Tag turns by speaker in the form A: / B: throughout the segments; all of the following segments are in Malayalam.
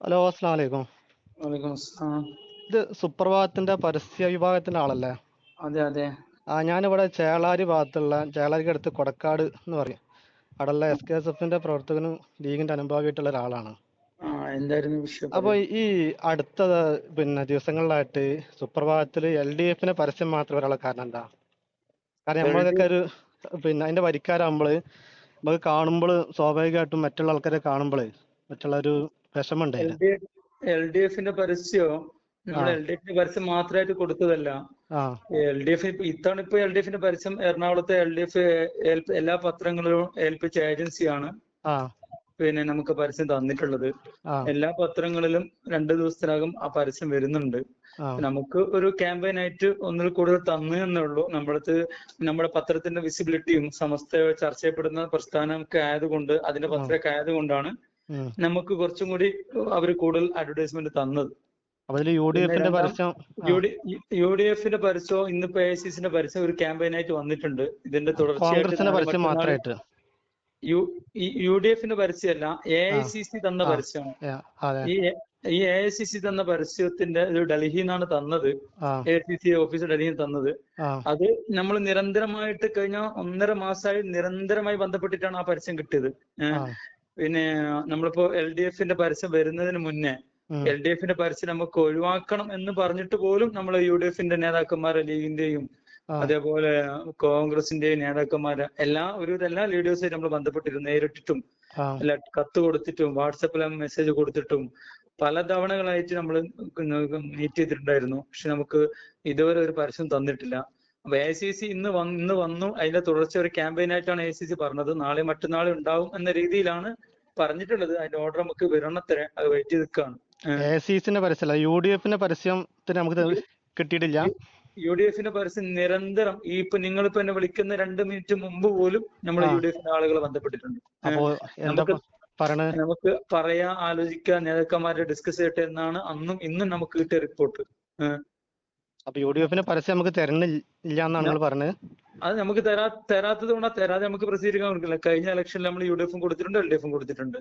A: ഹലോ അസ്സാം വലൈക്കും ഇത് സുപ്രഭാതത്തിന്റെ പരസ്യ വിഭാഗത്തിന്റെ ആളല്ലേ?
B: അതെ അതെ.
A: ആ ഞാനിവിടെ ചേളാരി ഭാഗത്തുള്ള ചേളാരിക്ക് അടുത്ത് കൊടക്കാട് എന്ന് പറയും. അവിടെയുള്ള എസ് കെ എസ് എഫിന്റെ പ്രവർത്തകനും ലീഗിന്റെ അനുഭാവിയായിട്ടുള്ള ഒരാളാണ്. അപ്പൊ ഈ അടുത്ത പിന്നെ ദിവസങ്ങളിലായിട്ട് സുപ്രഭാതത്തിൽ എൽ ഡി എഫിന്റെ പരസ്യം മാത്രം വരാനുള്ള കാരണം എന്താ? കാരണം നമ്മളൊക്കെ ഒരു പിന്നെ അതിന്റെ വരിക്കാരാകുമ്പോൾ നമുക്ക് കാണുമ്പോൾ സ്വാഭാവികമായിട്ടും മറ്റുള്ള ആൾക്കാരെ കാണുമ്പോൾ മറ്റുള്ള ഒരു വിഷമമുണ്ട്
B: എൽ. ഡി എഫിന്റെ പരസ്യം നമ്മൾ. എൽ ഡി എഫിന്റെ പരസ്യം മാത്രമായിട്ട് കൊടുത്തതല്ല. എൽ ഡി എഫ് ഇത്തവണ ഇപ്പൊ എൽ ഡി എഫിന്റെ പരസ്യം എറണാകുളത്തെ എൽ ഡി എഫ് എല്ലാ പത്രങ്ങളിലും ഏൽപ്പിച്ച ഏജൻസിയാണ്. പിന്നെ നമുക്ക് പരസ്യം തന്നിട്ടുള്ളത്. എല്ലാ പത്രങ്ങളിലും രണ്ടു ദിവസത്തിനകം ആ പരസ്യം വരുന്നുണ്ട്. നമുക്ക് ഒരു ക്യാമ്പയിൻ ആയിട്ട് ഒന്നിൽ കൂടുതൽ തന്നു എന്നേ ഉള്ളൂ. നമ്മളത് നമ്മുടെ പത്രത്തിന്റെ വിസിബിലിറ്റിയും സമസ്ത ചർച്ച ചെയ്യപ്പെടുന്ന പ്രസ്ഥാനമൊക്കെ ആയതുകൊണ്ട് അതിന്റെ പത്രമൊക്കെ ആയതുകൊണ്ടാണ്. നമുക്ക് കുറച്ചും കൂടി അവർ കൂടുതൽ അഡ്വർടൈസ്മെന്റ് തന്നത്.
A: യു ഡി എഫിന്റെ പരസ്യം
B: ഇന്നിപ്പോ എ ഐ സി സിന്റെ പരസ്യം ഒരു ക്യാമ്പയിൻ ആയിട്ട് വന്നിട്ടുണ്ട്. ഇതിന്റെ
A: തുടർച്ചയായിട്ട്
B: യു ഡി എഫിന്റെ പരസ്യമല്ല എ ഐ സി സി തന്ന പരസ്യമാണ്. ഈ എ ഐ സി സി തന്ന പരസ്യത്തിന്റെ ഒരു ഡൽഹിയിൽ നിന്നാണ് തന്നത് എ സി സി ഓഫീസ് ഡൽഹിയിൽ തന്നത്. അത് നമ്മൾ നിരന്തരമായിട്ട് കഴിഞ്ഞ ഒന്നര മാസമായി നിരന്തരമായി ബന്ധപ്പെട്ടിട്ടാണ് ആ പരസ്യം കിട്ടിയത്. പിന്നെ നമ്മളിപ്പോ എൽ ഡി എഫിന്റെ പരസ്യം വരുന്നതിന് മുന്നേ എൽ ഡി എഫിന്റെ പരസ്യം നമുക്ക് ഒഴിവാക്കണം എന്ന് പറഞ്ഞിട്ട് പോലും നമ്മൾ യു ഡി എഫിന്റെ നേതാക്കന്മാരെ ലീഗിന്റെയും അതേപോലെ കോൺഗ്രസിന്റെയും നേതാക്കന്മാരെ എല്ലാ ഒരു എല്ലാ ലീഡേഴ്സും നമ്മൾ ബന്ധപ്പെട്ടിരുന്നു നേരിട്ടിട്ടും അല്ല കത്ത് കൊടുത്തിട്ടും വാട്സപ്പിൽ മെസ്സേജ് കൊടുത്തിട്ടും പല തവണകളായിട്ട് നമ്മൾ മീറ്റ് ചെയ്തിട്ടുണ്ടായിരുന്നു. പക്ഷെ നമുക്ക് ഇതുവരെ ഒരു പരസ്യം തന്നിട്ടില്ല. അപ്പൊ എ സി സി ഇന്ന് വന്ന് ഇന്ന് വന്നു. അതിന്റെ തുടർച്ച ഒരു ക്യാമ്പയിൻ ആയിട്ടാണ് എ സി സി പറഞ്ഞത്. നാളെ മറ്റന്നാളെ ഉണ്ടാവും എന്ന രീതിയിലാണ് പറഞ്ഞിട്ടുള്ളത്. അതിന്റെ ഓർഡർ നമുക്ക് വരണത്തിന് അത് വെയിറ്റ് ചെയ്ത് നിൽക്കുകയാണ്
A: എ സി സിന്റെ പരസ്യമല്ല യു ഡി എഫിന്റെ പരസ്യത്തിന് നമുക്ക് കിട്ടിയിട്ടില്ല.
B: യു ഡി എഫിന്റെ പരസ്യം നിരന്തരം ഈ ഇപ്പൊ നിങ്ങളിപ്പോ എന്നെ വിളിക്കുന്ന രണ്ട് മിനിറ്റ് മുമ്പ് പോലും നമ്മൾ. യു ഡി എഫിന്റെ ആളുകൾ ബന്ധപ്പെട്ടിട്ടുണ്ട്. നമുക്ക് നമുക്ക് പറയാ ആലോചിക്കാൻ നേതാക്കന്മാരെ ഡിസ്കസ് ചെയ്യട്ടെ എന്നാണ് അന്നും ഇന്നും നമുക്ക് കിട്ടിയ റിപ്പോർട്ട്
A: അപ്പൊ യു ഡി എഫിന് പരസ്യം നമുക്ക് തരണില്ല എന്നാണ് നിങ്ങൾ പറഞ്ഞത്.
B: അത് നമുക്ക് തരാ തരാത്തത് കൊണ്ടാ തരാതെ നമുക്ക് പ്രസിദ്ധീകരിക്കാൻ പറ്റില്ല കഴിഞ്ഞ ഇലക്ഷനിൽ നമ്മൾ യു ഡി എഫും കൊടുത്തിട്ടുണ്ട് എൽ ഡി എഫും കൊടുത്തിട്ടുണ്ട്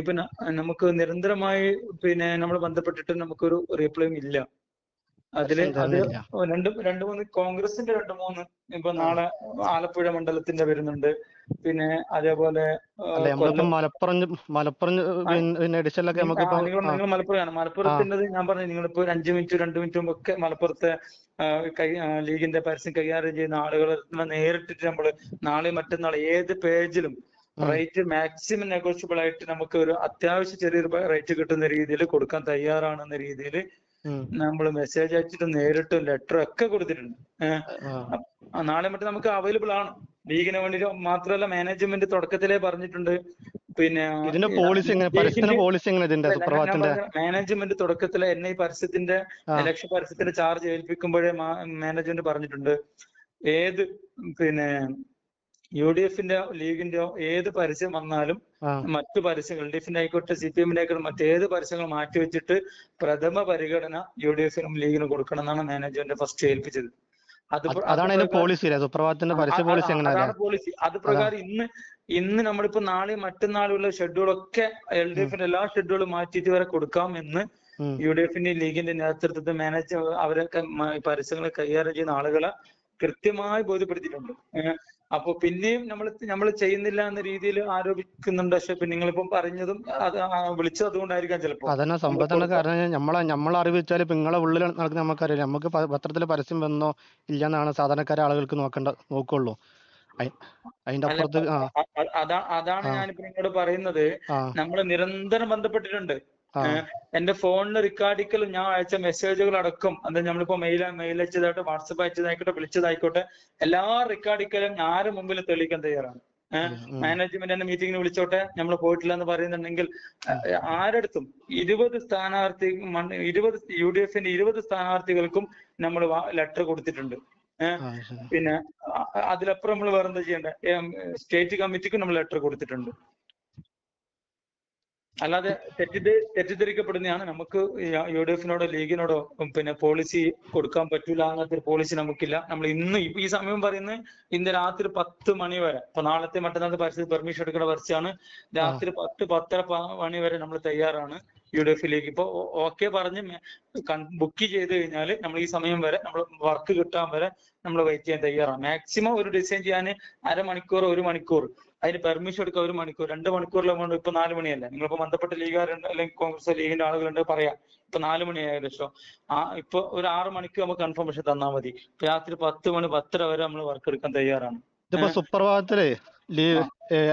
B: ഇപ്പൊ നമുക്ക് നിരന്തരമായി പിന്നെ നമ്മൾ ബന്ധപ്പെട്ടിട്ട് നമുക്കൊരു റീപ്ലൈയും ഇല്ല.
A: അതിൽ
B: അത്. രണ്ട് രണ്ട് മൂന്ന് കോൺഗ്രസിന്റെ രണ്ട് മൂന്ന് ഇപ്പൊ നാളെ ആലപ്പുഴ മണ്ഡലത്തിന്റെ വരുന്നുണ്ട്. പിന്നെ അതേപോലെ
A: മലപ്പുറം മലപ്പുറം പിന്നെ- എഡിഷനിലൊക്കെ
B: ആ, നിങ്ങൾ മലപ്പുറമാണ് മലപ്പുറത്തിന്റെ ഞാൻ പറഞ്ഞു നിങ്ങളിപ്പോ ഒരു അഞ്ചു മിനിറ്റ് രണ്ട് മിനിറ്റ് മുമ്പ് ഒക്കെ മലപ്പുറത്തെ ലീഗിന്റെ പരസ്യം കൈകാര്യം ചെയ്യുന്ന ആളുകളെ നേരിട്ടിട്ട് നമ്മൾ നാളെ മറ്റന്നാൾ ഏത് പേജിലും റേറ്റ് മാക്സിമം നെഗോഷ്യബിൾ ആയിട്ട് നമുക്ക് ഒരു അത്യാവശ്യം ചെറിയൊരു റേറ്റ് കിട്ടുന്ന രീതിയിൽ കൊടുക്കാൻ തയ്യാറാണെന്ന രീതിയിൽ നമ്മൾ മെസ്സേജ് അയച്ചിട്ടും നേരിട്ടും ലെറ്റർ ഒക്കെ കൊടുത്തിട്ടുണ്ട്. നാളെ മറ്റേ നമുക്ക് അവൈലബിൾ ആണ്. ലീഗിന് വേണ്ടി മാത്രമല്ല മാനേജ്മെന്റ് തുടക്കത്തിലേ പറഞ്ഞിട്ടുണ്ട്. പിന്നെ
A: ഇതിന്റെ പോളിസി പോളിസി
B: മാനേജ്മെന്റ് തുടക്കത്തിലെ എന്നെ ഈ പരസ്യത്തിന്റെ. ഇലക്ഷൻ പരസ്യത്തിന്റെ ചാർജ് ഏൽപ്പിക്കുമ്പോഴേ മാനേജ്മെന്റ് പറഞ്ഞിട്ടുണ്ട്. ഏത് പിന്നെ യു ഡി എഫിന്റെ ലീഗിന്റെയോ ഏത് പരസ്യം വന്നാലും മറ്റു പരസ്യങ്ങൾ എൽ ഡി എഫിന്റെ ആയിക്കോട്ടെ സി പി എമ്മിന്റെ ആയിക്കോട്ടെ മറ്റേത് പരസ്യങ്ങൾ മാറ്റിവെച്ചിട്ട് പ്രഥമ പരിഗണന യു ഡി എഫിനും ലീഗിനും കൊടുക്കണം എന്നാണ് മാനേജ്മെന്റ് ഫസ്റ്റ് ഏൽപ്പിച്ചത്. അത്
A: അത് അതാണ് പോളിസി സുപ്രഭാതത്തിന്റെ പരസ്യ പോളിസി
B: അതാണ് പോളിസി അത് പ്രകാരം ഇന്ന് ഇന്ന് നമ്മളിപ്പോ നാളെ മറ്റന്നാളുള്ള ഷെഡ്യൂളൊക്കെ എൽ ഡി എഫിന്റെ എല്ലാ ഷെഡ്യൂളും മാറ്റിയിട്ട് വരെ കൊടുക്കാം എന്ന് യു ഡി എഫിന്റെ ലീഗിന്റെ നേതൃത്വത്തിൽ മാനേജ് അവരൊക്കെ പരസ്യങ്ങൾ കൈകാര്യം ചെയ്യുന്ന ആളുകളെ കൃത്യമായി ബോധ്യപ്പെടുത്തിയിട്ടുണ്ട്. അപ്പൊ പിന്നെയും നമ്മൾ നമ്മൾ ചെയ്യുന്നില്ല എന്ന രീതിയിൽ ആരോപിക്കുന്നുണ്ട്. പക്ഷെ ഇപ്പൊ നിങ്ങളിപ്പം പറഞ്ഞതും അത് വിളിച്ചത് അതുകൊണ്ടായിരിക്കാം ചിലപ്പോ.
A: അതന്നെ സംഭവത്തിനുള്ള കാരണം നമ്മൾ നമ്മൾ അറിവിച്ചാൽ ഇപ്പൊ നിങ്ങളെ ഉള്ളിൽ നടക്കുന്ന നമുക്കറിയാം നമുക്ക് പത്രത്തിൽ പരസ്യം വന്നോ ഇല്ലെന്നാണ് സാധാരണക്കാരെ ആളുകൾക്ക് നോക്കേണ്ട നോക്കുള്ളൂ. അതിന്റെ അപ്പുറത്ത്
B: അതാണ്
A: ഞാൻ
B: ഞാനിപ്പോ നിങ്ങളോട് പറയുന്നത്. നമ്മൾ നിരന്തരം ബന്ധപ്പെട്ടിട്ടുണ്ട്. എന്റെ ഫോണിൽ റിക്കാർഡിക്കലും ഞാൻ അയച്ച മെസ്സേജുകൾ അടക്കം അത് നമ്മളിപ്പോ മെയിൽ മെയിൽ അയച്ചതായിട്ട് വാട്സപ്പ് അയച്ചതായിക്കോട്ടെ വിളിച്ചതായിക്കോട്ടെ എല്ലാ റെക്കോർഡിക്കലും ഞാൻ ആരും മുമ്പിൽ തെളിയിക്കാൻ തയ്യാറാണ്? മാനേജ്മെന്റ് എന്നെ മീറ്റിംഗിന് വിളിച്ചോട്ടെ നമ്മൾ പോയിട്ടില്ല എന്ന് പറയുന്നുണ്ടെങ്കിൽ ആരടുത്തും ഇരുപത് സ്ഥാനാർത്ഥി ഇരുപത് യു ഡി എഫിന്റെ ഇരുപത് സ്ഥാനാർത്ഥികൾക്കും നമ്മൾ ലെറ്റർ കൊടുത്തിട്ടുണ്ട്. പിന്നെ അതിലപ്പുറം നമ്മൾ വേറെന്താ ചെയ്യേണ്ടത് സ്റ്റേറ്റ് കമ്മിറ്റിക്കും നമ്മൾ ലെറ്റർ കൊടുത്തിട്ടുണ്ട്. അല്ലാതെ തെറ്റിദ്ധ തെറ്റിദ്ധരിക്കപ്പെടുന്നതാണ് നമുക്ക് യു ഡി എഫിനോടോ ലീഗിനോടോ പിന്നെ പോളിസി കൊടുക്കാൻ പറ്റൂല അങ്ങനത്തെ ഒരു പോളിസി നമുക്കില്ല. നമ്മൾ ഇന്ന് ഈ സമയം പറയുന്നത് ഇന്ന് രാത്രി പത്ത് മണി വരെ. ഇപ്പൊ നാളത്തെ മറ്റന്നാളത്തെ പരസ്യത്തിൽ പെർമിഷൻ എടുക്കുന്ന പരസ്യമാണ് രാത്രി പത്ത് പത്തര മണി വരെ നമ്മൾ തയ്യാറാണ് യു ഡി എഫിലേക്ക് ഇപ്പൊ ഓക്കെ പറഞ്ഞ് ബുക്ക് ചെയ്ത് കഴിഞ്ഞാൽ നമ്മൾ ഈ സമയം വരെ നമ്മൾ വർക്ക് കിട്ടാൻ വരെ നമ്മൾ വെയിറ്റ് ചെയ്യാൻ തയ്യാറാണ്. മാക്സിമം ഒരു ഡിസൈൻ ചെയ്യാൻ അരമണിക്കൂർ ഒരു മണിക്കൂർ അതിന് പെർമിഷൻ എടുക്കാൻ ഒരു മണിക്കൂർ രണ്ട് മണിക്കൂറിലെ കൊണ്ട് ഇപ്പൊ നാല് മണിയല്ല? നിങ്ങളിപ്പോ ബന്ധപ്പെട്ട ലീഗുകാരുണ്ട് അല്ലെങ്കിൽ കോൺഗ്രസ് ലീഗിന്റെ ആളുകളുണ്ട് പറയാം. ഇപ്പൊ നാല് മണി ഏകദേശം. ആ ഇപ്പൊ ഒരു ആറ് മണിക്ക് നമുക്ക് കൺഫർമേഷൻ തന്നാൽ മതി. രാത്രി പത്ത് മണി പത്തര വരെ നമ്മൾ വർക്ക് എടുക്കാൻ തയ്യാറാണ്.
A: ഇതിപ്പോ? സുപ്രഭാതത്തിൽ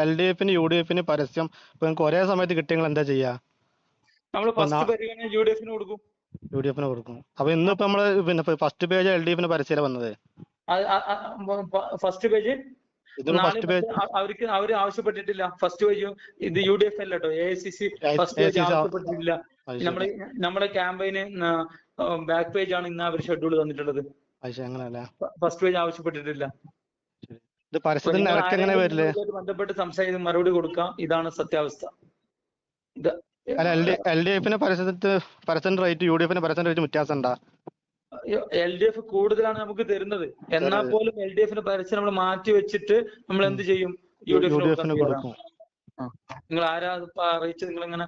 A: എൽ ഡി എഫിന് യു ഡി എഫിന് പരസ്യം നിങ്ങൾക്ക് ഒരേ സമയത്ത് കിട്ടിയെങ്കിൽ എന്താ ചെയ്യാ?
B: നമ്മൾ ഫസ്റ്റ് പരിഗണന യു ഡി എഫിന് കൊടുക്കും.
A: യു ഡി എഫിന് കൊടുക്കും. അപ്പൊ ഇന്നിപ്പോ നമ്മൾ പിന്നെ ഫസ്റ്റ് പേജ് എൽ ഡി എഫിന് പരസ്യം വന്നത്?
B: ഫസ്റ്റ് പേജ് അവർക്ക് അവർ ആവശ്യപ്പെട്ടിട്ടില്ല. ഫസ്റ്റ് പേജ് ഇത് യു ഡി എഫ് അല്ല കേട്ടോ A I C C first page ആവശ്യപ്പെട്ടിട്ടില്ല. നമ്മുടെ നമ്മുടെ ക്യാമ്പയിന് ബാക്ക് പേജ് ആണ് ഇന്ന് അവർ ഷെഡ്യൂൾ തന്നിട്ടുള്ളത്. ഫസ്റ്റ് പേജ് ആവശ്യപ്പെട്ടിട്ടില്ല.
A: ഇത് വരില്ലേ?
B: ബന്ധപ്പെട്ട് സംസാരിച്ച് മറുപടി കൊടുക്കാം. ഇതാണ് സത്യാവസ്ഥ.
A: എൽ ഡി എഫിന് പരസ്യത്തിന് റേറ്റ് യു ഡി എഫിന് പരസ്യത്തിന്റെ റേറ്റ് വ്യത്യാസം ഉണ്ടാ
B: എൽ ഡി എഫ് കൂടുതലാണ് നമുക്ക് തരുന്നത്. എന്നാൽ. പോലും എൽ ഡി എഫിന്റെ പരസ്യം നമ്മൾ മാറ്റി വെച്ചിട്ട് നമ്മൾ എന്ത് ചെയ്യും? യു ഡി എഫിന്
A: കൊടുക്കും.
B: നിങ്ങൾ ആരാ അറിയിച്ച് നിങ്ങൾ ഇങ്ങനെ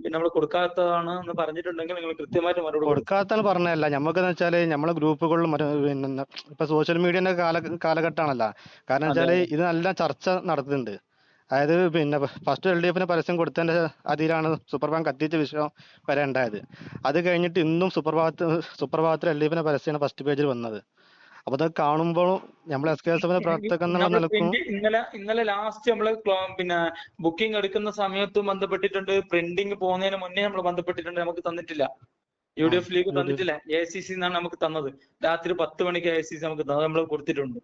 B: പിന്നെ നമ്മൾ കൊടുക്കാത്തതാണ് എന്ന് പറഞ്ഞിട്ടുണ്ടെങ്കിൽ നിങ്ങൾ കൃത്യമായിട്ട് മറുപടി
A: കൊടുക്കാത്തത് പറഞ്ഞതല്ല. നമുക്ക് എന്ന് വെച്ചാൽ നമ്മളെ ഗ്രൂപ്പുകളിലും പിന്നെ ഇപ്പൊ സോഷ്യൽ മീഡിയന്റെ കാല കാലഘട്ടമാണല്ലോ. കാരണം വെച്ചാൽ ഇത് നല്ല ചർച്ച നടത്തുന്നുണ്ട് അതായത് പിന്നെ ഫസ്റ്റ് എൽ ഡി എഫിന് പരസ്യം കൊടുത്തതിന്റെ അതിലാണ് സുപ്രഭാതം കത്തിച്ച വിഷയം വരെ ഉണ്ടായത്. അത് കഴിഞ്ഞിട്ട് ഇന്നും സുപ്രഭാതത്ത് സുപ്രഭാതത്തിൽ എൽ ഡി എഫിന്റെ പരസ്യമാണ് ഫസ്റ്റ് പേജിൽ വന്നത്. അപ്പൊ അത് കാണുമ്പോൾ നമ്മൾ എസ് കെ എസ് എഫിന്റെ പ്രവർത്തകൻ എന്നുള്ള
B: നമ്മൾ
A: നിലക്കും
B: ഇന്നലെ ഇന്നലെ ലാസ്റ്റ് നമ്മൾ പിന്നെ ബുക്കിംഗ് എടുക്കുന്ന സമയത്ത് ബന്ധപ്പെട്ടിട്ടുണ്ട്. പ്രിന്റിംഗ് പോകുന്നതിന് മുന്നേ നമ്മൾ ബന്ധപ്പെട്ടിട്ടുണ്ട്. നമുക്ക് തന്നിട്ടില്ല. യു ഡി എഫ് ലീഗ് തന്നിട്ടില്ല. എ സി സി എന്നാണ് നമുക്ക് തന്നത്. രാത്രി പത്ത് മണിക്ക് എ സി സി നമുക്ക് നമ്മൾ കൊടുത്തിട്ടുണ്ട്.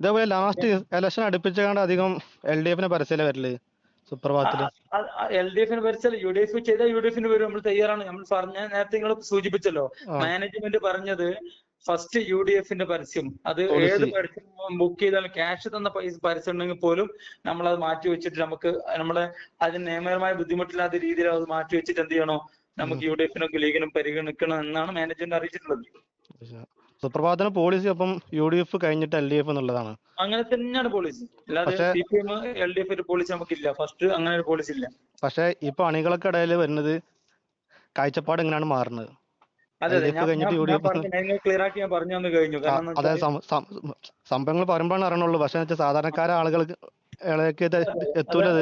A: ഇതേപോലെ ലാസ്റ്റ് ഇലക്ഷൻ അടുപ്പിച്ചാണ്ട് അധികം എൽ ഡി എഫിന് പരസ്യമല്ലേ വരൽ? സുപ്രഭാതത്തിൽ.
B: എൽ ഡി എഫിന് ഭരിച്ചാൽ യു ഡി എഫ് ചെയ്താൽ യു ഡി എഫിന് വരും. നമ്മൾ തയ്യാറാണ്. നമ്മൾ പറഞ്ഞ നേരത്തെ നിങ്ങൾ സൂചിപ്പിച്ചല്ലോ. മാനേജ്മെന്റ് പറഞ്ഞത് ഫസ്റ്റ് യു ഡി എഫിന്റെ പരസ്യം. അത് ഏത് പരസ്യം ബുക്ക് ചെയ്താലും ക്യാഷ് തന്ന പൈസ പരസ്യം ഉണ്ടെങ്കിൽ പോലും നമ്മൾ അത് മാറ്റി വെച്ചിട്ട് നമുക്ക് നമ്മളെ അതിന് നിയമപരമായ ബുദ്ധിമുട്ടില്ലാത്ത രീതിയിൽ അത് മാറ്റി വെച്ചിട്ട് എന്ത് ചെയ്യണോ? നമുക്ക് യു ഡി എഫിനൊക്കെ ലീഗിനും പരിഗണിക്കണം എന്നാണ് മാനേജ്മെന്റ് അറിയിച്ചിട്ടുള്ളത്.
A: സുപ്രഭാതത്തിന് പോളിസി അപ്പം യു ഡി എഫ് കഴിഞ്ഞിട്ട് എൽ ഡി എഫ് എന്നുള്ളതാണ്.
B: അങ്ങനെ തന്നെയാണ് പോളിസി അല്ലാതെ C P M L D F ഒരു പോളിസി നമുക്കില്ല. ഫസ്റ്റ് അങ്ങനെ ഒരു പോളിസി ഇല്ല.
A: പക്ഷെ ഇപ്പൊ അണികളൊക്കെ ഇടയിൽ വരുന്നത് കാഴ്ചപ്പാട് എങ്ങനെയാണ് മാറുന്നത്? അതായത് സംഭവങ്ങൾ പറയുമ്പോഴാണ് അറിയണുള്ളൂ. പക്ഷെ സാധാരണക്കാരെ ആളുകൾക്ക് ഇളയൊക്കെ എത്തൂലത്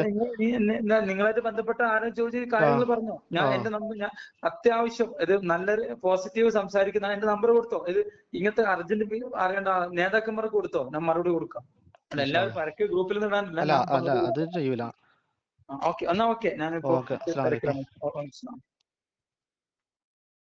B: നിങ്ങളായിട്ട് ബന്ധപ്പെട്ട ആരും ചോദിച്ച കാര്യങ്ങൾ പറഞ്ഞോ ഞാൻ. എന്റെ നമ്പർ ഞാൻ അത്യാവശ്യം ഇത് നല്ലൊരു പോസിറ്റീവ് സംസാരിക്കുന്ന എന്റെ നമ്പർ കൊടുത്തോ ഇത് ഇങ്ങനത്തെ അർജന്റ് അറിയേണ്ട നേതാക്കന്മാർക്ക് കൊടുത്തോ ഞാൻ മറുപടി കൊടുക്കാം എല്ലാവരും പരക്കെ ഗ്രൂപ്പിൽ നിന്ന്
A: അത് ചെയ്യൂല
B: ഓക്കെ എന്നാ ഓക്കെ ഞാനിപ്പോ